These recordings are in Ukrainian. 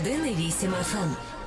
101,8 FM.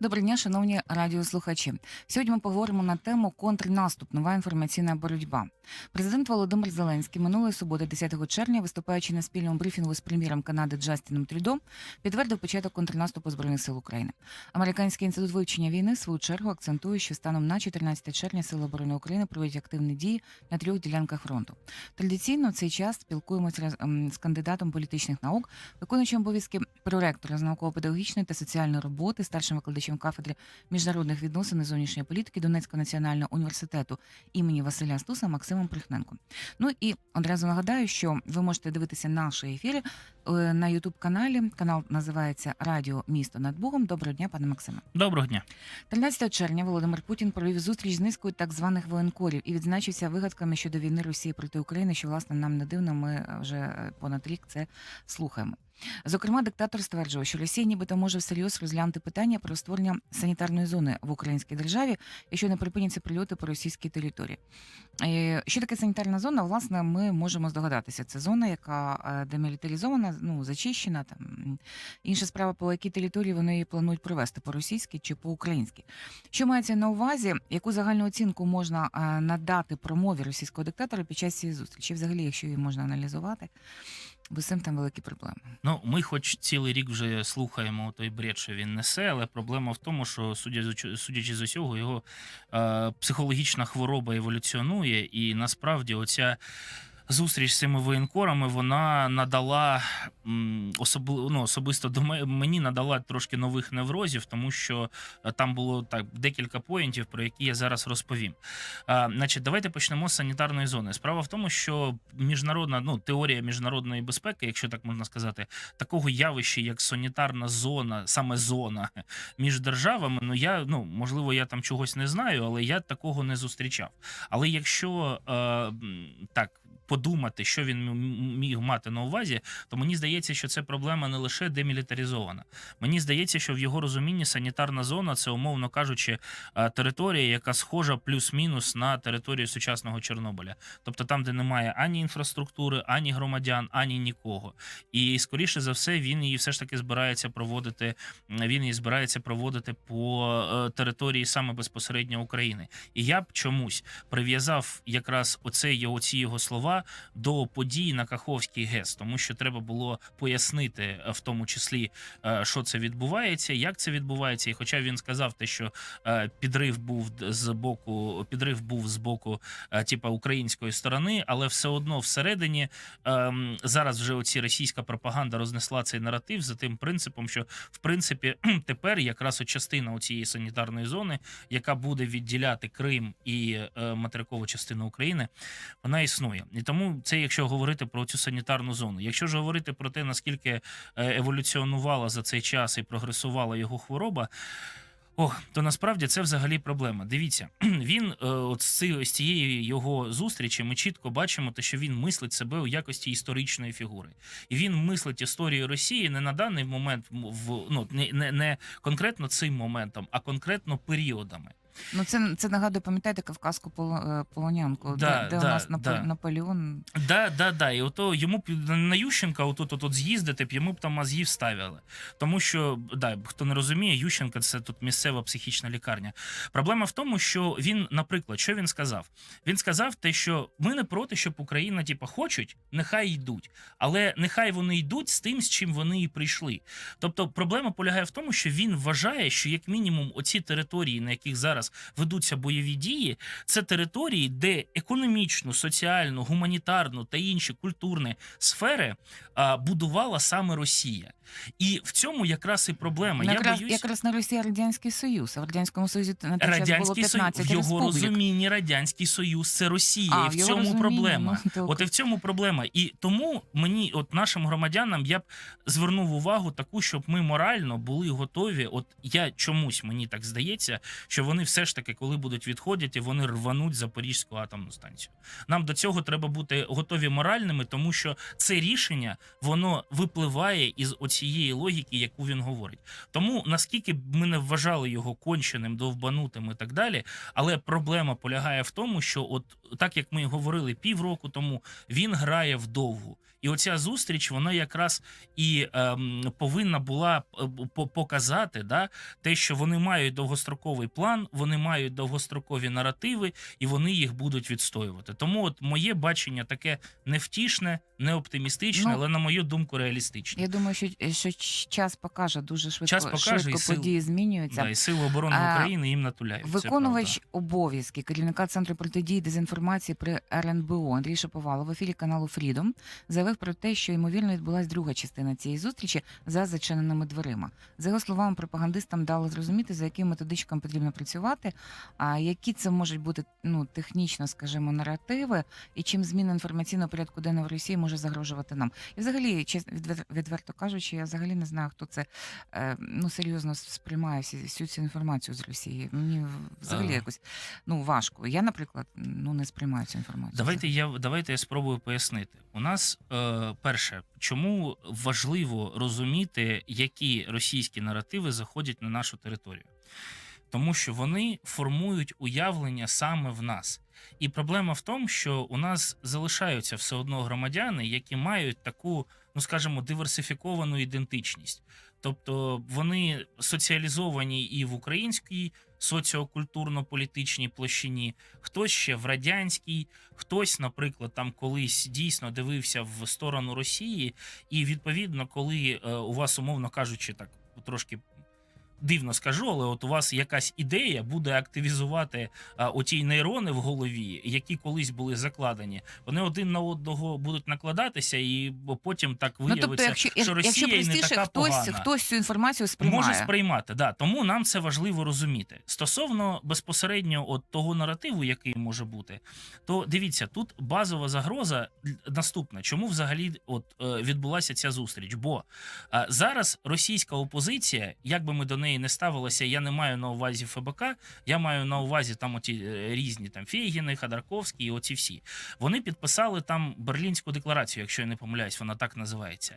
Доброго дня, шановні радіослухачі. Сьогодні ми поговоримо на тему контрнаступ, нова інформаційна боротьба. Президент Володимир Зеленський минулої суботи, 10 червня, виступаючи на спільному брифінгу з прем'єром Канади Джастіном Трюдо, підтвердив початок контрнаступу збройних сил України. Американський інститут вивчення війни в свою чергу акцентує, що станом на 14 червня Сили оборони України проводять активні дії на трьох ділянках фронту. Традиційно в цей час спілкуємося ем, з кандидатом політичних наук, виконуючим обов'язки проректора з науково-педагогічної та соціальної роботи, старшим викладачем кафедри міжнародних відносин і зовнішньої політики Донецького національного університету імені Василя Стуса Максимом Прихненко. Ну і одразу нагадаю, що ви можете дивитися наші ефіри е, на Ютуб каналі. Канал називається Радіо Місто над Богом. Доброго дня, пане Максиме. Доброго дня. 13 червня Володимир Путін провів зустріч з низкою так званих воєнкорів і відзначився вигадками щодо війни Росії проти України, що власне нам не дивно. Ми вже е, понад рік це слухаємо. Зокрема, диктатор стверджував, що Росія нібито може всерйоз розглянути питання про створення санітарної зони в українській державі, якщо не припиняться прильоти по російській території. Е, Що таке санітарна зона? Власне, ми можемо здогадатися. Це зона, яка е, демілітаризована, ну зачищена. Там інша справа, по якій території вони її планують провести по російськи чи по українськи. Що мається на увазі, яку загальну оцінку можна е, надати промові російського диктатора під час цієї зустрічі? Взагалі, якщо її можна аналізувати, бо з цим там великі проблеми. Ну, ми, хоч цілий рік вже слухаємо той бред, що він несе, але проблема в тому, що судячи, судячи з усього, його е, психологічна хвороба еволюціонує, і насправді оця. Зустріч з цими воєнкорами вона надала особливо ну, особисто до ме- мені надала трошки нових неврозів, тому що е, там було так декілька поєнтів, про які я зараз розповім. А, значить, давайте почнемо з санітарної зони. Справа в тому, що міжнародна ну теорія міжнародної безпеки, якщо так можна сказати, такого явища, як санітарна зона, саме зона між державами. Ну я ну можливо, я там чогось не знаю, але я такого не зустрічав. Але якщо е, так. Подумати, що він міг мати на увазі, то мені здається, що це проблема не лише демілітаризована. Мені здається, що в його розумінні санітарна зона це, умовно кажучи, е, територія, яка схожа плюс-мінус на територію сучасного Чорнобиля. Тобто там, де немає ані інфраструктури, ані громадян, ані нікого. І скоріше за все, він її все ж таки збирається проводити. Він її збирається проводити по е, території саме безпосередньо України. І я б чомусь прив'язав якраз оце його ці його слова до подій на Каховський ГЕС, тому що треба було пояснити е, в тому числі, е, що це відбувається, як це відбувається. І хоча він сказав те, що е, підрив був з боку, підрив був з боку типа української сторони, але все одно всередині ем, зараз вже оці російська пропаганда рознесла цей наратив за тим принципом, що в принципі тепер якраз частина цієї санітарної зони, яка буде відділяти Крим і материкову частину України, вона існує. Тому це, якщо говорити про цю санітарну зону. Якщо ж говорити про те, наскільки е, еволюціонувала за цей час і прогресувала його хвороба. Ох, то насправді це взагалі проблема. Дивіться, він е, от з ці- цієї його зустрічі ми чітко бачимо, те, що він мислить себе у якості історичної фігури, і він мислить історію Росії не на даний момент в ну не, не, не конкретно цим моментом, а конкретно періодами. Ну це це нагадує, пам'ятаєте Кавказьку поло- е, полонянку, Да, де, де да, у нас Напо- да. Наполеон. Да, да, да. І ото йому на Ющенка, отут от, от з'їздити б йому б там мозгів ставили. Тому що, да, хто не розуміє, Ющенка це тут місцева психічна лікарня. Проблема в тому, що він, наприклад, що він сказав? Він сказав те, що ми не проти, щоб Україна, типу, хочуть, нехай йдуть. Але нехай вони йдуть з тим, з чим вони і прийшли. Тобто, проблема полягає в тому, що він вважає, що як мінімум оці території, на яких зараз ведуться бойові дії, це території, де економічну, соціальну, гуманітарну та інші культурні сфери а, будувала саме Росія. І в цьому якраз і проблема. Я якраз, боюсь, якраз на Росії Радянський Союз, а в Радянському Союзі на той час було Радянський Союз в його республік. розумінні Радянський Союз це Росія, А, і в в цьому проблема. ну, От і в цьому проблема. І тому мені, от нашим громадянам, я б звернув увагу таку, щоб ми морально були готові. От я чомусь мені так здається, що вони все ж таки, коли будуть відходити, вони рвануть Запорізьку атомну станцію. Нам до цього треба бути готові моральними, тому що це рішення воно випливає із оцієї логіки, яку він говорить. Тому наскільки б ми не вважали його конченим, довбанутим і так далі, але проблема полягає в тому, що от так як ми говорили півроку тому, він грає вдовгу. І оця зустріч, вона якраз і ем, повинна була е, показати да, те, що вони мають довгостроковий план, вони мають довгострокові наративи, і вони їх будуть відстоювати. Тому, от моє бачення таке невтішне, не оптимістичне, Ну, але на мою думку, реалістичне. Я думаю, що, що час покаже дуже швидко, Час покаже, швидко і сил- події змінюються. Да, і сили оборони А, України їм натуляють. Виконувач обов'язки керівника центру протидії дезінформації при РНБО Андрій Шаповалов в ефірі каналу Фрідом заявив про те, що ймовірно відбулася друга частина цієї зустрічі за зачиненими дверима. За його словами, пропагандистам дали зрозуміти, за яким методичкам потрібно працювати, а які це можуть бути ну технічно, скажімо, наративи, і чим зміна інформаційного порядку денного в Росії може загрожувати нам. І взагалі, відверто кажучи, я взагалі не знаю, хто це е, ну серйозно сприймає всю цю інформацію з Росії. Мені взагалі Ага. якось ну важко. Я, наприклад, ну не сприймаю цю інформацію. Давайте я давайте я спробую пояснити. У нас е, перше, чому важливо розуміти, які російські наративи заходять на нашу територію, тому що вони формують уявлення саме в нас. І проблема в тому, що у нас залишаються все одно громадяни, які мають таку, ну скажімо, диверсифіковану ідентичність. Тобто вони соціалізовані і в українській соціокультурно-політичній площині, хтось ще в радянській, хтось, наприклад, там колись дійсно дивився в сторону Росії, і відповідно, коли е, у вас, умовно кажучи, так трошки. Дивно скажу, але от у вас якась ідея буде активізувати а, оті нейрони в голові, які колись були закладені. Вони один на одного будуть накладатися, і потім так Ну виявиться, тобто, якщо, що Росія якщо не така хтось погана. хтось цю інформацію сприймає. Може сприймати, да. Тому нам це важливо розуміти. Стосовно безпосередньо от того наративу, який може бути, то дивіться, тут базова загроза наступна. Чому взагалі от е, відбулася ця зустріч? Бо е, зараз російська опозиція, як би ми до неї не ставилися, я не маю на увазі ФБК, я маю на увазі там оті е, різні там Фейгіни, Ходорковські і оці всі. Вони підписали там Берлінську декларацію, якщо я не помиляюсь, вона так називається.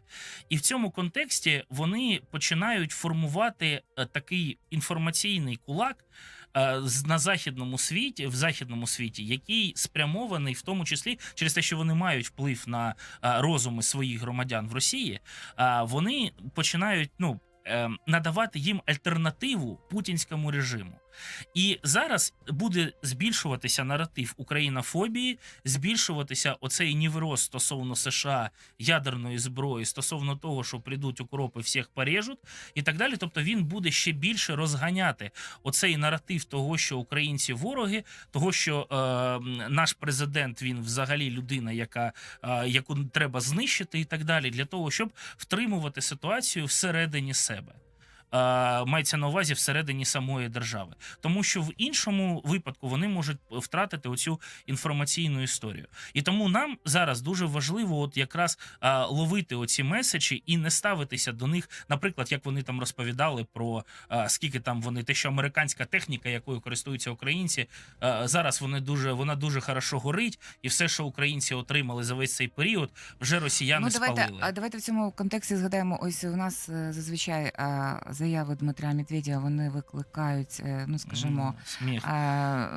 І в цьому контексті вони починають формувати е, такий інформаційний кулак е, на західному світі, в західному світі, який спрямований в тому числі через те, що вони мають вплив на розуми своїх громадян в Росії. Вони починають ну. Е, Надавати їм альтернативу путінському режиму, і зараз буде збільшуватися наратив Українофобії, збільшуватися оцей нівроз стосовно США ядерної зброї стосовно того, що прийдуть укропи, всіх порежуть, і так далі. Тобто він буде ще більше розганяти оцей наратив того, що українці вороги, того, що е, наш президент він взагалі людина, яка е, яку треба знищити, і так далі, для того, щоб втримувати ситуацію всередині себе. Е, Мається на увазі всередині самої держави, тому що в іншому випадку вони можуть втратити оцю інформаційну історію. І тому нам зараз дуже важливо, от якраз ловити оці меседжі і не ставитися до них, наприклад, як вони там розповідали про скільки там вони те, що американська техніка, якою користуються українці, зараз вони дуже вона дуже хорошо горить, і все, що українці отримали за весь цей період, вже росіяни Ну, давайте, спалили. а давайте в цьому контексті згадаємо. Ось у нас е, зазвичай заяви Дмитра Медведєва вони викликають, е, ну скажімо, сміх е,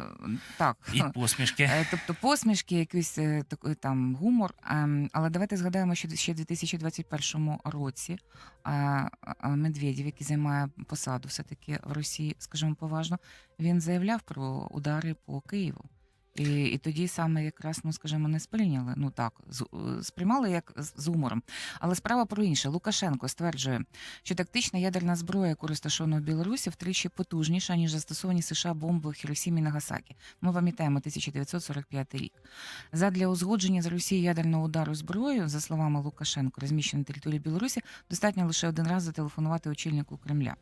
так. і посмішки. Е, Тобто посмішки, якийсь е, такий там гумор. Ем, Але давайте згадаємо, що ще в 2021 році е, е, Медведєв, який займає посаду все-таки в Росії, скажімо поважно, він заявляв про удари по Києву. І, і тоді саме якраз, ну скажімо, не сприйняли. Ну так, з, е, сприймали як з, з гумором. Але справа про інше. Лукашенко стверджує, що тактична ядерна зброя, яку розташована в Білорусі, втричі потужніша, ніж застосовані США бомби в Хіросімі Нагасакі. Ми пам'ятаємо 1945 рік. Задля узгодження з Росією ядерного удару зброєю, за словами Лукашенко, розміщеної на території Білорусі, достатньо лише один раз зателефонувати очільнику Кремля.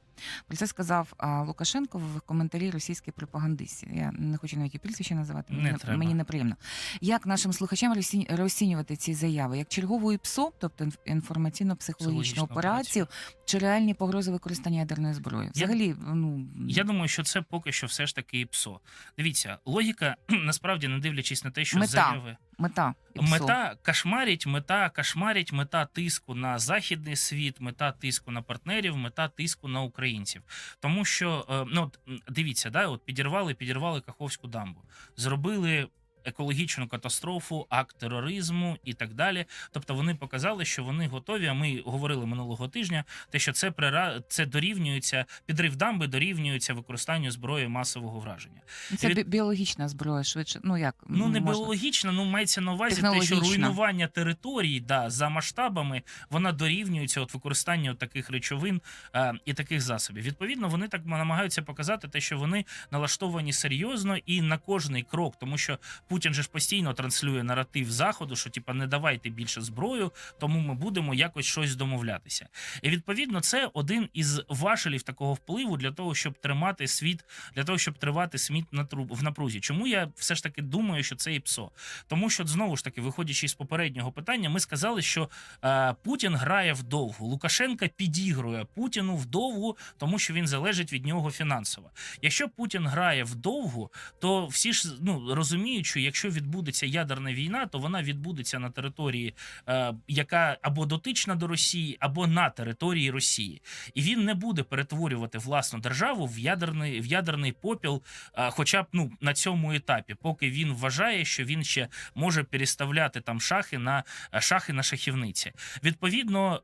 Про це сказав Лукашенко в коментарі російській пропагандисті. Я не хочу навіть і прізвище називати. Не треба. мені неприємно. Як нашим слухачам розцінювати ці заяви? Як чергову ПСО, тобто інф- інформаційно-психологічну Психологічну операцію, чи реальні погрози використання ядерної зброї? Я- Взагалі, ну Я думаю, що це поки що все ж таки ПСО. Дивіться, логіка насправді не дивлячись на те, що Мета. заяви мета. ІПСО. Мета кошмарить, мета кошмарить, мета тиску на західний світ, мета тиску на партнерів, мета тиску на українців. Тому що е, ну дивіться, да, от підірвали, підірвали Каховську дамбу, зробили екологічну катастрофу, акт тероризму і так далі. Тобто вони показали, що вони готові. А ми говорили минулого тижня, те, що це прира... це дорівнюється підрив дамби, дорівнюється використанню зброї масового враження. Це від- біологічна зброя, швидше. Ну як Ну не можна? біологічно, ну мається на увазі те, що руйнування територій да, за масштабами вона дорівнюється от використанню таких речовин е, і таких засобів. Відповідно, вони так намагаються показати те, що вони налаштовані серйозно і на кожний крок, тому що Путін же ж постійно транслює наратив заходу, що типа не давайте більше зброю, тому ми будемо якось щось домовлятися. І відповідно, це один із важелів такого впливу для того, щоб тримати світ, для того, щоб тривати світ на труб в напрузі. Чому я все ж таки думаю, що це і ПСО? Тому що знову ж таки, виходячи з попереднього питання, ми сказали, що е, Путін грає вдовгу. Лукашенка підігрує Путіну вдовгу, тому що він залежить від нього фінансово. Якщо Путін грає вдовгу, то всі ж ну розуміють, що якщо відбудеться ядерна війна, то вона відбудеться на території, е, яка або дотична до Росії, або на території Росії, і він не буде перетворювати власну державу в ядерний в ядерний попіл, е, хоча б ну на цьому етапі, поки він вважає, що він ще може переставляти там шахи на е, шахи на шахівниці. Відповідно,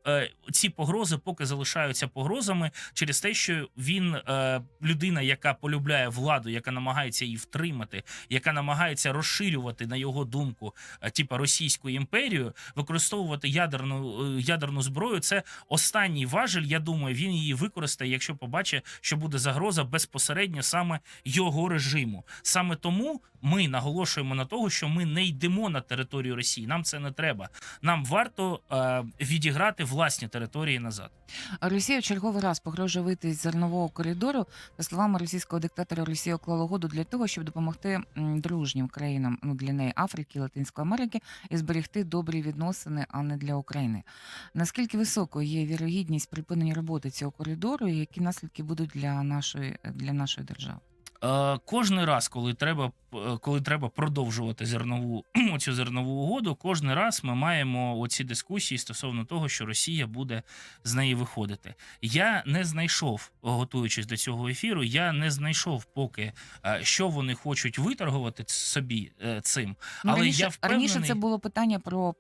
ці погрози поки залишаються погрозами через те, що він людина, яка полюбляє владу, яка намагається її втримати, яка намагається розширювати на його думку, е, типа Російську імперію, використовувати ядерну е, ядерну зброю. Це останній важель. Я думаю, він її використає, якщо побачить, що буде загроза безпосередньо саме його режиму. Саме тому ми наголошуємо на того, що ми не йдемо на територію Росії. Нам це не треба. Нам варто е, відіграти власні території назад. Росія в черговий раз погрожує вийти з зернового коридору. За словами російського диктатора, Росія уклала угоду для того, щоб допомогти дружнім країнам ну для неї Африки, Латинської Америки і зберегти добрі відносини, а не для України. Наскільки високою є вірогідність припинення роботи цього коридору, і які наслідки будуть для нашої для нашої держави? Е, кожний раз, коли треба, е, коли треба продовжувати зернову цю зернову угоду, кожен раз ми маємо оці дискусії стосовно того, що Росія буде з неї виходити. Я не знайшов, готуючись до цього ефіру, я не знайшов поки е, що вони хочуть виторгувати собі цим. Ну, Але раніше, я раніше це було питання про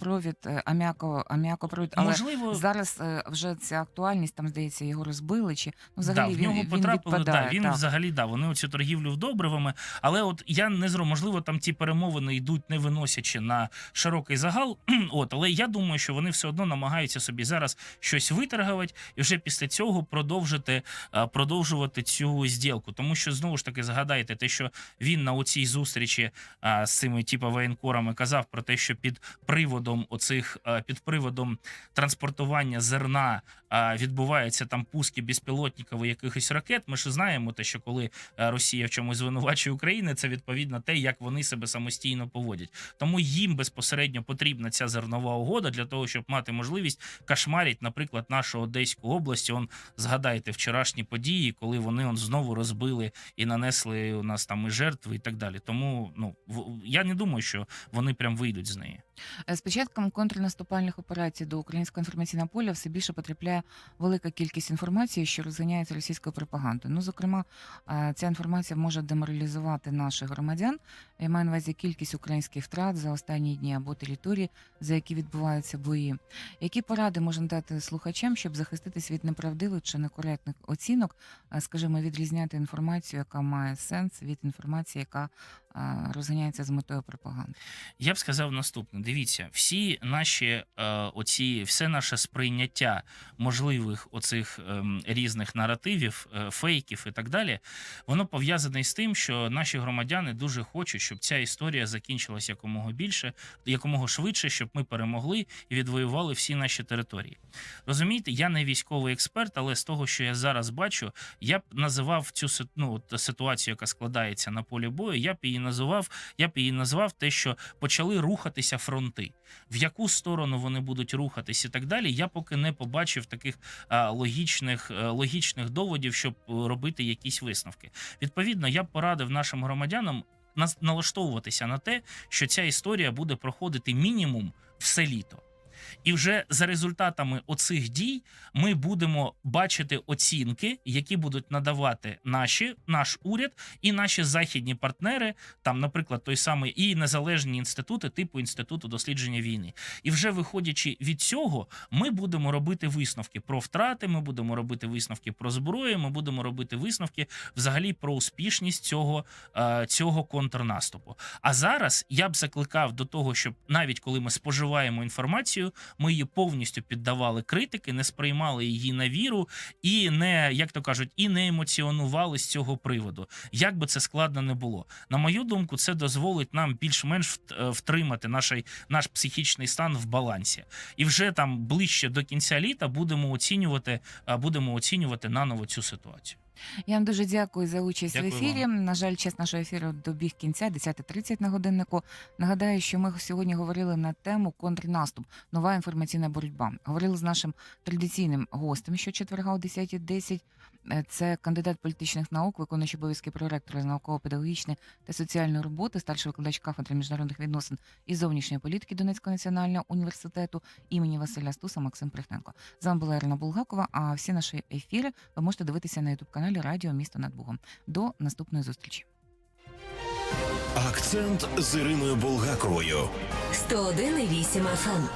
провід аміако, аміакопровід, але Можливо, зараз вже ця актуальність, там здається, його розбили. Чи ну взагалі да, в він, нього він потрапили. відпадає. да, він так. взагалі да, вони оцю торгівлю добривами. Але от я не зрозумів, можливо, там ті перемовини йдуть, не виносячи на широкий загал. От, але я думаю, що вони все одно намагаються собі зараз щось виторгувати і вже після цього продовжити е, продовжувати цю зділку. Тому що знову ж таки згадайте те, що він на оцій зустрічі а, з цими типу воєнкорами казав про те, що під приводом оцих е, під приводом транспортування зерна а, відбуваються там пуски безпілотників якихось ракет. Ми ж знаємо те, що коли е, Росія в чомусь звинувачує Україну, це відповідно те, як вони себе самостійно поводять. Тому їм безпосередньо потрібна ця зернова угода для того, щоб мати можливість кошмарити, наприклад, нашу Одеську область. Он згадайте вчорашні події, коли вони он знову розбили і нанесли у нас там і жертви, і так далі. Тому ну я не думаю, що вони прям вийдуть з неї. Е, З початком контрнаступальних операцій до українського інформаційного поля все більше потрапляє велика кількість інформації, що розганяється російською пропагандою. Ну, зокрема, е, ця інформація може деморалізувати наших громадян. Я маю на увазі кількість українських втрат за останні дні або території, за які відбуваються бої. Які поради можна дати слухачам, щоб захиститись від неправдивих чи некоректних оцінок, скажімо, відрізняти інформацію, яка має сенс, від інформації, яка розганяється з метою пропаганди? Я б сказав наступне: дивіться, всі наші е, оці, все наше сприйняття можливих оцих ем, різних наративів, е, фейків і так далі, воно пов'язане з тим, що наші громадяни дуже хочуть, щоб ця історія закінчилася якомога більше, якомога швидше, щоб ми перемогли і відвоювали всі наші території. Розумієте, я не військовий експерт, але з того, що я зараз бачу, я б називав цю ну, ситуацію, яка складається на полі бою. Я б її називав, я б її назвав те, що почали рухатися фронти. В яку сторону вони будуть рухатись і так далі. Я поки не побачив таких а, логічних, а, логічних доводів, щоб е, робити якісь висновки. Відповідно, я б порадив нашим громадянам налаштовуватися на те, що ця історія буде проходити мінімум все літо. І вже за результатами оцих дій ми будемо бачити оцінки, які будуть надавати наші, наш уряд і наші західні партнери, там, наприклад, той самий і незалежні інститути, типу інституту дослідження війни. І вже виходячи від цього, ми будемо робити висновки про втрати. Ми будемо робити висновки про зброю. Ми будемо робити висновки взагалі про успішність цього, е, цього контрнаступу. А зараз я б закликав до того, щоб навіть коли ми споживаємо інформацію, ми її повністю піддавали критики, не сприймали її на віру і не, як то кажуть, і не емоціонували з цього приводу. Як би це складно не було. На мою думку, це дозволить нам більш-менш е, втримати наш, наш психічний стан в балансі. І вже там ближче до кінця літа будемо оцінювати, е, будемо оцінювати наново цю ситуацію. Я вам дуже дякую за участь Дякую в ефірі. На жаль, час нашого ефіру добіг кінця, 10.30 на годиннику. Нагадаю, що ми сьогодні говорили на тему контрнаступ, нова інформаційна боротьба. Говорили з нашим традиційним гостем щочетверга о 10.10. Е, Це кандидат політичних наук, виконуючий обов'язки проректора з науково-педагогічної та соціальної роботи, старший викладач кафедри міжнародних відносин і зовнішньої політики Донецького національного університету імені Василя Стуса Максим Прихненко. З вами була Ірина Булгакова. А всі наші ефіри ви можете дивитися на ютуб каналі Радіо Місто над Бугом. До наступної зустрічі. Акцент з Іриною Булгаковою. 101,8 FM.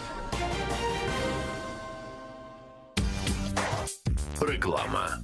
Реклама.